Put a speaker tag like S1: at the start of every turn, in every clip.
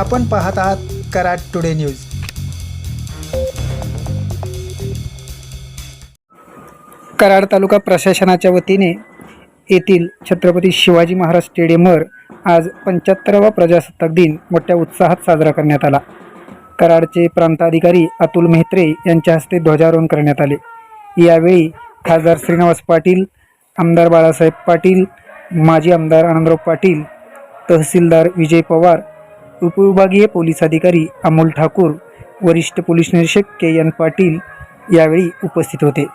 S1: आपण पाहत आहात कराड टुडे न्यूज. कराड तालुका प्रशासनाच्या वतीने येथील छत्रपती शिवाजी महाराज स्टेडियमवर आज पंच्याहत्तरावा प्रजासत्ताक दिन मोठ्या उत्साहात साजरा करण्यात आला. कराडचे प्रांताधिकारी अतुल मेहत्रे यांच्या हस्ते ध्वजारोहण करण्यात आले. यावेळी खासदार श्रीनिवास पाटील आमदार बाळासाहेब पाटील माजी आमदार आनंदराव पाटील तहसीलदार विजय पवार उपविभागीय पोलीस अधिकारी अमोल ठाकूर वरिष्ठ पोलीस निरीक्षक के एन पाटील यावेळी उपस्थित होते.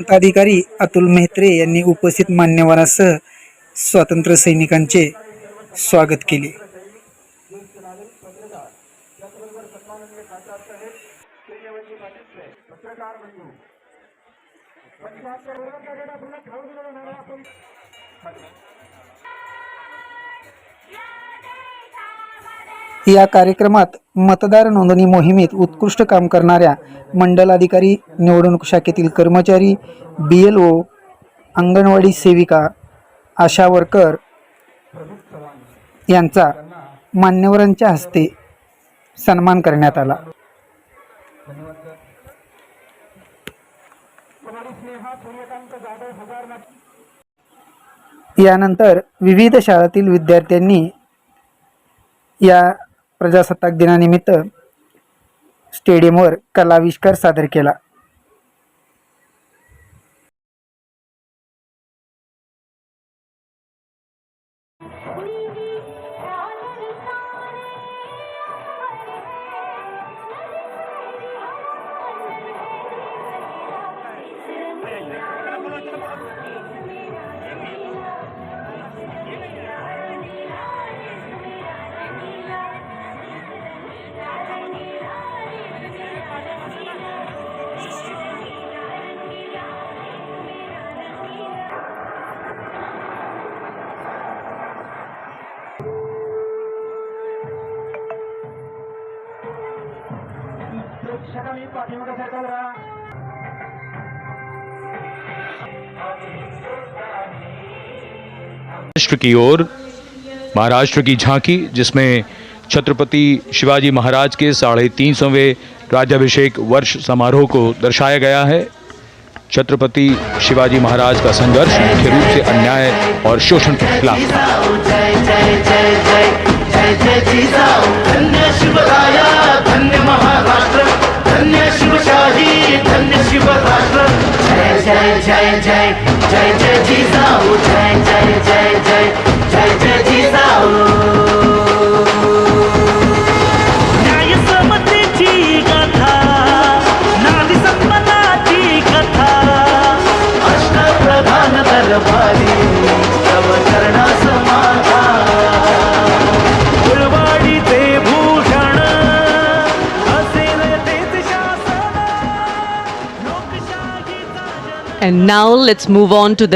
S1: अधिकारी अतुल मेहत्रे यांनी उपस्थित मान्यवरांसह स्वातंत्र्य सैनिकांचे स्वागत केले. या कार्यक्रमात मतदार नोंदणी मोहिमेत उत्कृष्ट काम करणाऱ्या मंडल अधिकारी निवडणूक शाखेतील कर्मचारी बी एल ओ अंगणवाडी सेविका आशा वर्कर यांचा मान्यवरांच्या हस्ते सन्मान करण्यात आला. यानंतर विविध शाळेतील विद्यार्थ्यांनी या प्रजासत्ताक दिनानिमित्त स्टेडियमवर कलाविष्कार सादर केला.
S2: महाराष्ट्र की ओर महाराष्ट्र की झांकी जिसमें छत्रपति शिवाजी महाराज के साढ़े तीन सौवें राज्याभिषेक वर्ष समारोह को दर्शाया गया है छत्रपति शिवाजी महाराज का संघर्ष मुख्य रूप से अन्याय और शोषण के खिलाफ
S3: जय जय जय जय जय जिजाऊ जय जय
S4: And now let's move on to the